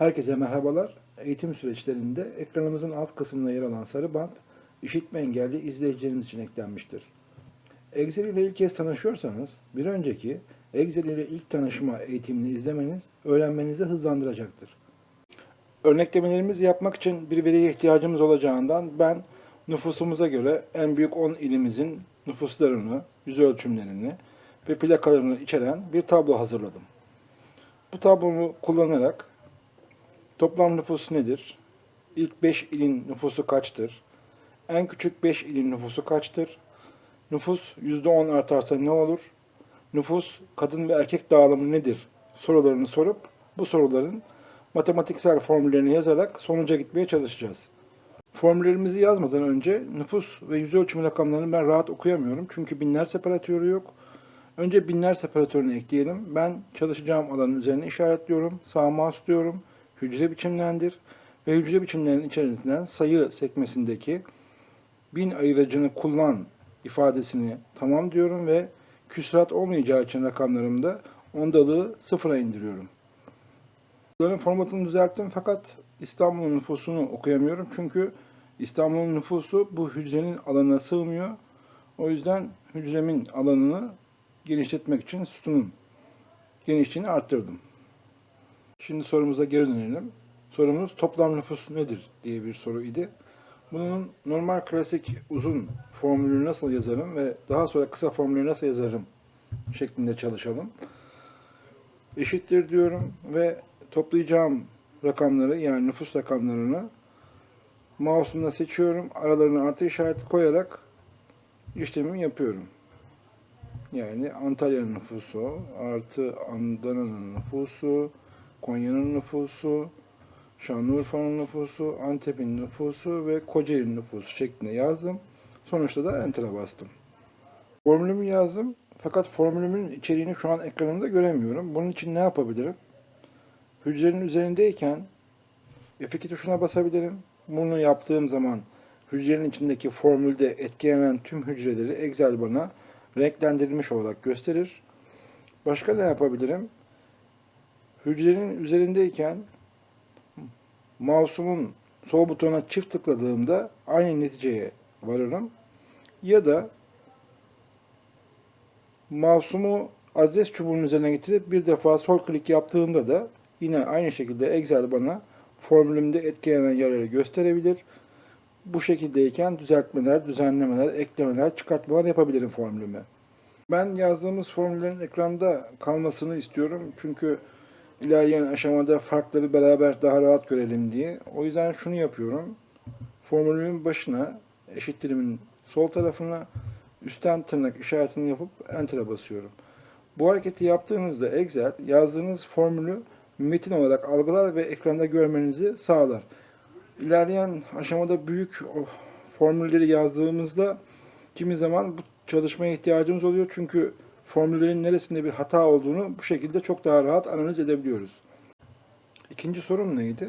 Herkese merhabalar. Eğitim süreçlerinde ekranımızın alt kısmında yer alan sarı bant işitme engelli izleyicilerimiz için eklenmiştir. Excel ile ilk kez tanışıyorsanız bir önceki Excel ile ilk tanışma eğitimini izlemeniz öğrenmenizi hızlandıracaktır. Örneklemelerimizi yapmak için bir veriye ihtiyacımız olacağından ben nüfusumuza göre en büyük 10 ilimizin nüfuslarını, yüz ölçümlerini ve plakalarını içeren bir tablo hazırladım. Bu tablomu kullanarak toplam nüfus nedir? İlk 5 ilin nüfusu kaçtır? En küçük 5 ilin nüfusu kaçtır? Nüfus %10 artarsa ne olur? Nüfus kadın ve erkek dağılımı nedir? Sorularını sorup bu soruların matematiksel formüllerini yazarak sonuca gitmeye çalışacağız. Formüllerimizi yazmadan önce nüfus ve yüz ölçümü rakamlarını ben rahat okuyamıyorum çünkü binler separatörü yok. Önce binler separatörünü ekleyelim. Ben çalışacağım alanın üzerine işaretliyorum. Sağ mouse diyorum. Hücre biçimlendir. Ve hücre biçimlerinin içerisinden sayı sekmesindeki bin ayırıcını kullan ifadesini tamam diyorum ve küsurat olmayacağı için rakamlarımda ondalığı sıfıra indiriyorum. Bunların formatını düzelttim fakat İstanbul'un nüfusunu okuyamıyorum çünkü İstanbul'un nüfusu bu hücrenin alanına sığmıyor. O yüzden hücremin alanını genişletmek için sütunun genişliğini arttırdım. Şimdi sorumuza geri dönelim. Sorumuz toplam nüfus nedir diye bir soru idi. Bunun normal klasik uzun formülünü nasıl yazarım ve daha sonra kısa formülü nasıl yazarım şeklinde çalışalım. Eşittir diyorum ve toplayacağım rakamları yani nüfus rakamlarını mouse'umla seçiyorum. Aralarına artı işareti koyarak işlemimi yapıyorum. Yani Antalya'nın nüfusu artı Adana'nın nüfusu, Konya'nın nüfusu, Şanlıurfa'nın nüfusu, Antep'in nüfusu ve Kocaeli'nin nüfusu şeklinde yazdım. Sonuçta da Enter'a bastım. Formülümü yazdım fakat formülümün içeriğini şu an ekranımda göremiyorum. Bunun için ne yapabilirim? Hücrenin üzerindeyken F2 tuşuna basabilirim. Bunu yaptığım zaman hücrenin içindeki formülde etkilenen tüm hücreleri Excel bana renklendirilmiş olarak gösterir. Başka ne yapabilirim? Hücrenin üzerindeyken mouse'umun sol butona çift tıkladığımda aynı neticeye varırım. Ya da mouse'umu adres çubuğunun üzerine getirip bir defa sol klik yaptığımda da yine aynı şekilde Excel bana formülümde etkilenen yerleri gösterebilir. Bu şekildeyken düzeltmeler, düzenlemeler, eklemeler, çıkartmalar yapabilirim formülüme. Ben yazdığımız formüllerin ekranda kalmasını istiyorum. Çünkü ilerleyen aşamada farkları beraber daha rahat görelim diye. O yüzden şunu yapıyorum. Formülümün başına, eşittirimin sol tarafına üstten tırnak işaretini yapıp Enter'a basıyorum. Bu hareketi yaptığınızda Excel yazdığınız formülü metin olarak algılar ve ekranda görmenizi sağlar. İlerleyen aşamada büyük formülleri yazdığımızda kimi zaman bu çalışmaya ihtiyacımız oluyor. Çünkü formüllerin neresinde bir hata olduğunu bu şekilde çok daha rahat analiz edebiliyoruz. İkinci sorum neydi?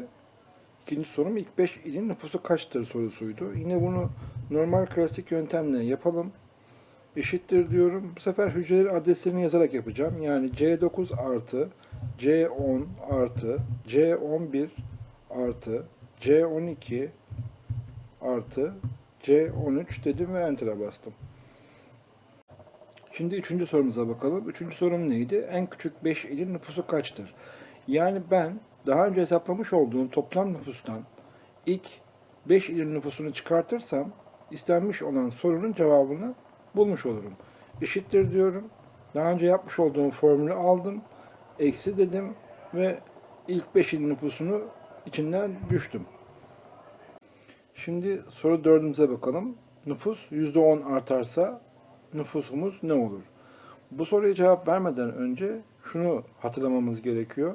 İkinci sorum ilk 5 ilin nüfusu kaçtır sorusuydu. Yine bunu normal klasik yöntemle yapalım. Eşittir diyorum. Bu sefer hücrelerin adreslerini yazarak yapacağım. Yani C9 artı C10 artı C11 artı C12 artı C13 dedim ve Enter'a bastım. Şimdi üçüncü sorumuza bakalım. Üçüncü sorum neydi? En küçük 5 ilin nüfusu kaçtır? Yani ben daha önce hesaplamış olduğum toplam nüfustan ilk 5 ilin nüfusunu çıkartırsam istenmiş olan sorunun cevabını bulmuş olurum. Eşittir diyorum. Daha önce yapmış olduğum formülü aldım. Eksi dedim ve ilk 5 ilin nüfusunu içinden düştüm. Şimdi soru dördümüze bakalım. Nüfus %10 artarsa nüfusumuz ne olur? Bu soruya cevap vermeden önce şunu hatırlamamız gerekiyor.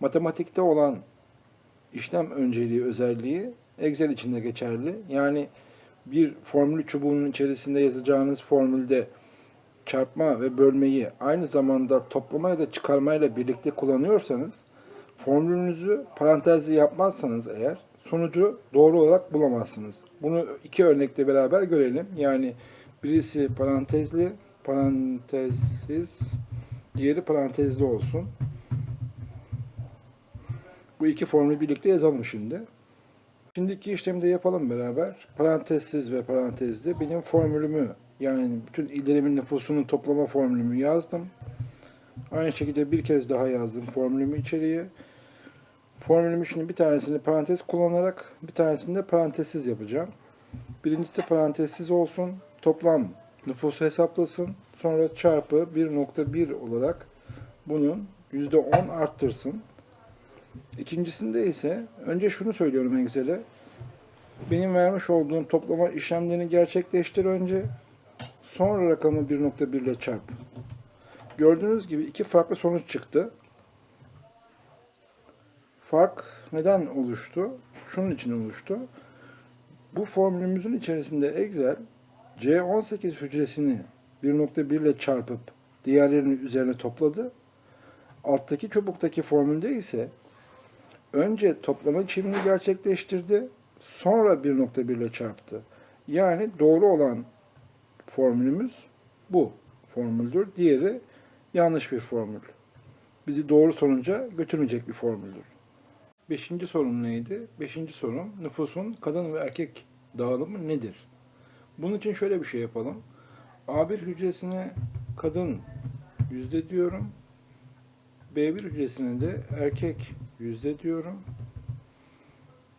Matematikte olan işlem önceliği özelliği Excel içinde geçerli. Yani bir formül çubuğunun içerisinde yazacağınız formülde çarpma ve bölmeyi aynı zamanda toplama ya da çıkarmayla birlikte kullanıyorsanız formülünüzü parantezli yapmazsanız eğer sonucu doğru olarak bulamazsınız. Bunu iki örnekle beraber görelim. Yani birisi parantezli, parantezsiz, diğeri parantezli olsun. Bu iki formülü birlikte yazalım şimdi. Şimdiki işlemi de yapalım beraber. Parantezsiz ve parantezli benim formülümü yani bütün illerimin nüfusunun toplama formülümü yazdım. Aynı şekilde bir kez daha yazdım formülümü içeriye. Formülümü şimdi bir tanesini parantez kullanarak bir tanesini de parantezsiz yapacağım. Birincisi parantezsiz olsun. Toplam nüfusu hesaplasın. Sonra çarpı 1.1 olarak bunun %10 arttırsın. İkincisinde ise önce şunu söylüyorum Excel'e. Benim vermiş olduğum toplama işlemlerini gerçekleştir önce. Sonra rakamı 1.1 ile çarp. Gördüğünüz gibi iki farklı sonuç çıktı. Fark neden oluştu? Şunun için oluştu. Bu formülümüzün içerisinde Excel C18 hücresini 1.1 ile çarpıp diğerlerinin üzerine topladı. Alttaki çubuktaki formülde ise önce toplama işlemini gerçekleştirdi, sonra 1.1 ile çarptı. Yani doğru olan formülümüz bu formüldür. Diğeri yanlış bir formül. Bizi doğru sonuca götürmeyecek bir formüldür. Beşinci sorun neydi? Beşinci sorun nüfusun kadın ve erkek dağılımı nedir? Bunun için şöyle bir şey yapalım. A1 hücresine kadın yüzde diyorum. B1 hücresine de erkek yüzde diyorum.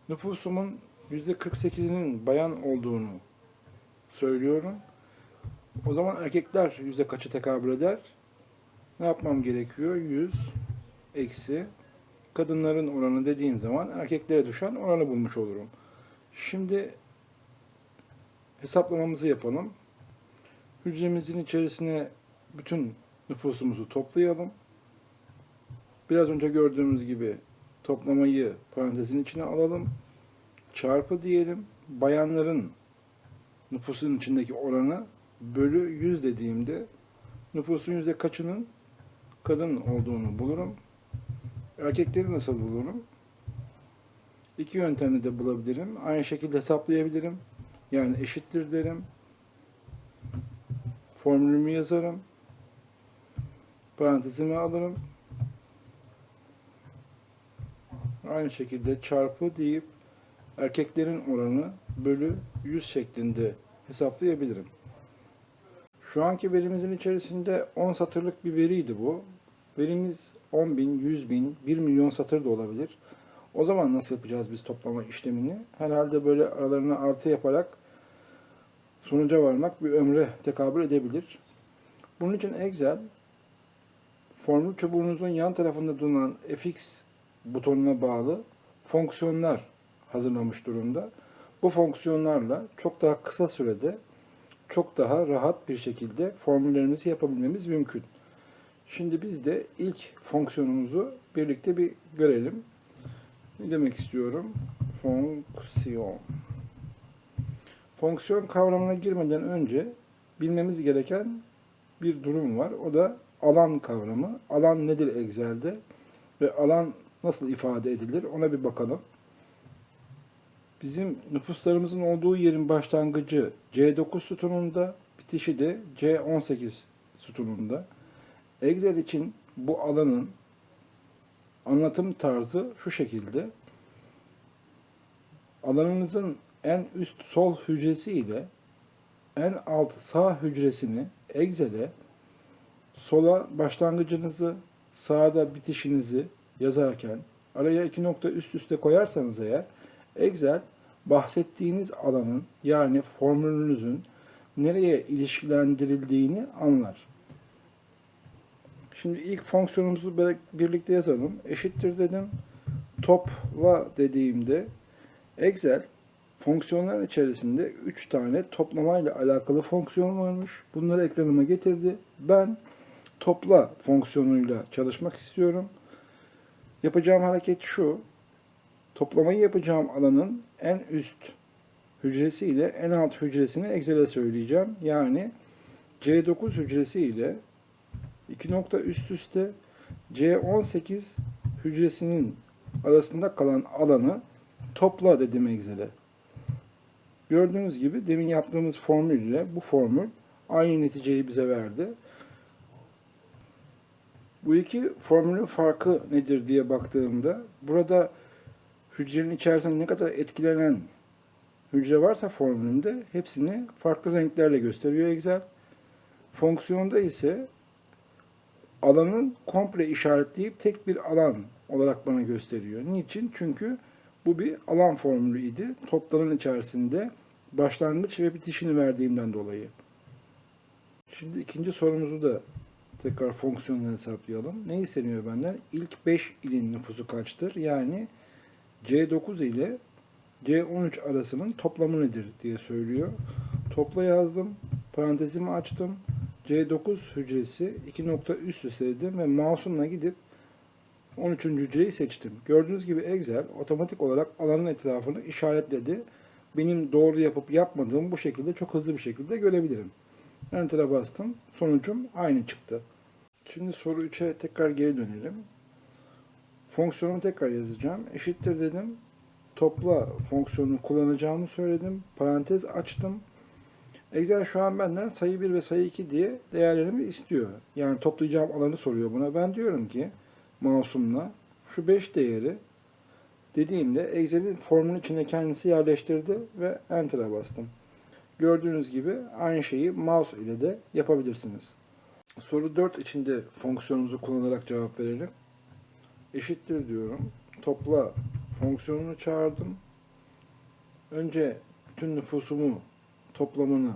Nüfusumun yüzde 48'inin bayan olduğunu söylüyorum. O zaman erkekler yüzde kaçı tekabül eder? Ne yapmam gerekiyor? 100 eksi kadınların oranı dediğim zaman erkeklere düşen oranı bulmuş olurum. Şimdi hesaplamamızı yapalım. Hücremizin içerisine bütün nüfusumuzu toplayalım. Biraz önce gördüğümüz gibi toplamayı parantezin içine alalım. Çarpı diyelim. Bayanların nüfusun içindeki oranı bölü 100 dediğimde nüfusun yüzde kaçının kadın olduğunu bulurum. Erkekleri nasıl bulurum? İki yöntemle de bulabilirim. Aynı şekilde hesaplayabilirim. Yani eşittir derim. Formülümü yazarım. Parantezimi alırım. Aynı şekilde çarpı deyip erkeklerin oranı bölü 100 şeklinde hesaplayabilirim. Şu anki verimizin içerisinde 10 satırlık bir veriydi bu. Verimiz 10 bin, 100 bin, 1 milyon satır da olabilir. O zaman nasıl yapacağız biz toplama işlemini? Herhalde böyle aralarına artı yaparak sonuca varmak bir ömre tekabül edebilir. Bunun için Excel formül çubuğunuzun yan tarafında bulunan fx butonuna bağlı fonksiyonlar hazırlamış durumda. Bu fonksiyonlarla çok daha kısa sürede çok daha rahat bir şekilde formüllerimizi yapabilmemiz mümkün. Şimdi biz de ilk fonksiyonumuzu birlikte bir görelim. Ne demek istiyorum? Fonksiyon. Fonksiyon kavramına girmeden önce bilmemiz gereken bir durum var. O da alan kavramı. Alan nedir Excel'de? Ve alan nasıl ifade edilir? Ona bir bakalım. Bizim nüfuslarımızın olduğu yerin başlangıcı C9 sütununda, bitişi de C18 sütununda. Excel için bu alanın anlatım tarzı şu şekilde. Alanınızın en üst sol hücresi ile en alt sağ hücresini Excel'e sola başlangıcınızı, sağda bitişinizi yazarken araya iki nokta üst üste koyarsanız eğer Excel bahsettiğiniz alanın yani formülünüzün nereye ilişkilendirildiğini anlar. Şimdi ilk fonksiyonumuzu birlikte yazalım. Eşittir dedim. Topla dediğimde Excel fonksiyonlar içerisinde 3 tane toplamayla alakalı fonksiyon varmış. Bunları ekranıma getirdi. Ben topla fonksiyonuyla çalışmak istiyorum. Yapacağım hareket şu. Toplamayı yapacağım alanın en üst hücresi ile en alt hücresini Excel'e söyleyeceğim. Yani C9 hücresi ile iki nokta üst üste C18 hücresinin arasında kalan alanı topla dedim Excel'e. Gördüğünüz gibi demin yaptığımız formül ile bu formül aynı neticeyi bize verdi. Bu iki formülün farkı nedir diye baktığımda burada hücrenin içerisinde ne kadar etkilenen hücre varsa formülünde hepsini farklı renklerle gösteriyor Excel. Fonksiyonda ise alanın komple işaretleyip tek bir alan olarak bana gösteriyor. Niçin? Çünkü bu bir alan formülü idi. Toplamın içerisinde başlangıç ve bitişini verdiğimden dolayı. Şimdi ikinci sorumuzu da tekrar fonksiyonla hesaplayalım. Ne isteniyor benden? İlk 5 ilin nüfusu kaçtır? Yani C9 ile C13 arasının toplamı nedir diye söylüyor. Topla yazdım. Parantezimi açtım. C9 hücresi 2 nokta üst üste dedim ve mouse'umla gidip 13. hücreyi seçtim. Gördüğünüz gibi Excel otomatik olarak alanın etrafını işaretledi. Benim doğru yapıp yapmadığım bu şekilde çok hızlı bir şekilde görebilirim. Enter'a bastım. Sonucum aynı çıktı. Şimdi soru 3'e tekrar geri dönelim. Fonksiyonumu tekrar yazacağım. Eşittir dedim. Topla fonksiyonunu kullanacağımı söyledim. Parantez açtım. Excel şu an benden sayı 1 ve sayı 2 diye değerlerimi istiyor. Yani toplayacağım alanı soruyor buna. Ben diyorum ki mouse'umla şu 5 değeri dediğimde Excel'in formülün içine kendisi yerleştirdi ve Enter'a bastım. Gördüğünüz gibi aynı şeyi mouse ile de yapabilirsiniz. Soru 4 içinde fonksiyonumuzu kullanarak cevap verelim. Eşittir diyorum. Topla fonksiyonunu çağırdım. Önce bütün nüfusumu toplamını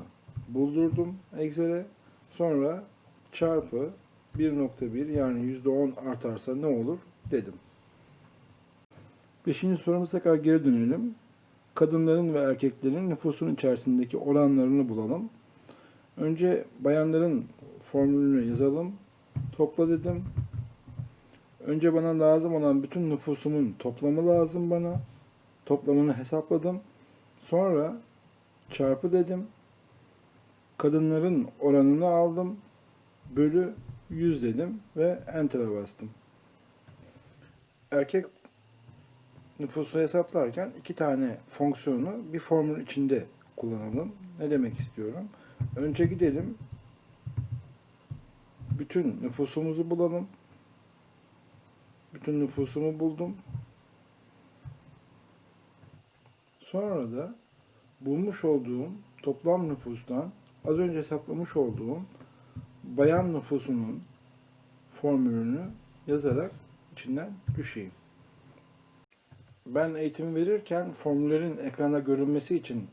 buldurdum Excel'e. Sonra çarpı 1.1 yani %10 artarsa ne olur dedim. Beşinci sorumuza tekrar geri dönelim. Kadınların ve erkeklerin nüfusun içerisindeki oranlarını bulalım. Önce bayanların formülünü yazalım. Topla dedim. Önce bana lazım olan bütün nüfusumun toplamı lazım bana. Toplamını hesapladım. Sonra çarpı dedim. Kadınların oranını aldım. Bölü 100 dedim ve Enter'a bastım. Erkek nüfusu hesaplarken iki tane fonksiyonu bir formül içinde kullanalım. Ne demek istiyorum? Önce gidelim. Bütün nüfusumuzu bulalım. Bütün nüfusumu buldum. Sonra da bulmuş olduğum toplam nüfustan az önce hesaplamış olduğum bayan nüfusunun formülünü yazarak içinden düşeyim. Ben eğitim verirken formüllerin ekranda görünmesi için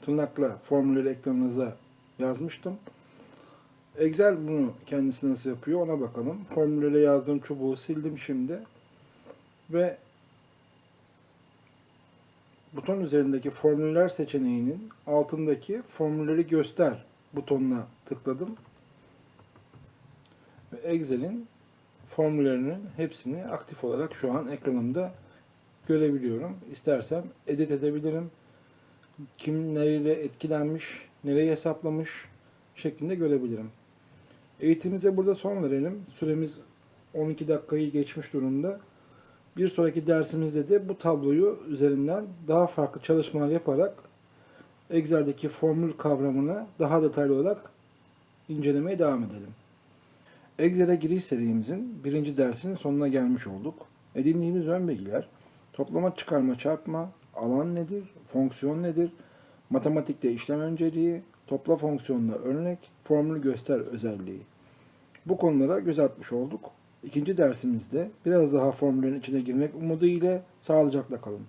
tırnakla formülleri ekranınıza yazmıştım. Excel bunu kendisi nasıl yapıyor ona bakalım. Formüllere yazdığım çubuğu sildim şimdi. Ve buton üzerindeki formüller seçeneğinin altındaki formülleri göster butonuna tıkladım. Ve Excel'in formüllerinin hepsini aktif olarak şu an ekranımda görebiliyorum. İstersem edit edebilirim. Kim nereyle etkilenmiş, nereye hesaplamış şeklinde görebilirim. Eğitimimize burada son verelim. Süremiz 12 dakikayı geçmiş durumda. Bir sonraki dersimizde de bu tabloyu üzerinden daha farklı çalışmalar yaparak Excel'deki formül kavramını daha detaylı olarak incelemeye devam edelim. Excel'e giriş serimizin birinci dersinin sonuna gelmiş olduk. Edindiğimiz ön bilgiler, toplama, çıkarma, çarpma, alan nedir, fonksiyon nedir, matematikte işlem önceliği, topla fonksiyonuna örnek, formül göster özelliği. Bu konulara göz atmış olduk. İkinci dersimizde biraz daha formüllerin içine girmek umudu ile sağlıcakla kalın.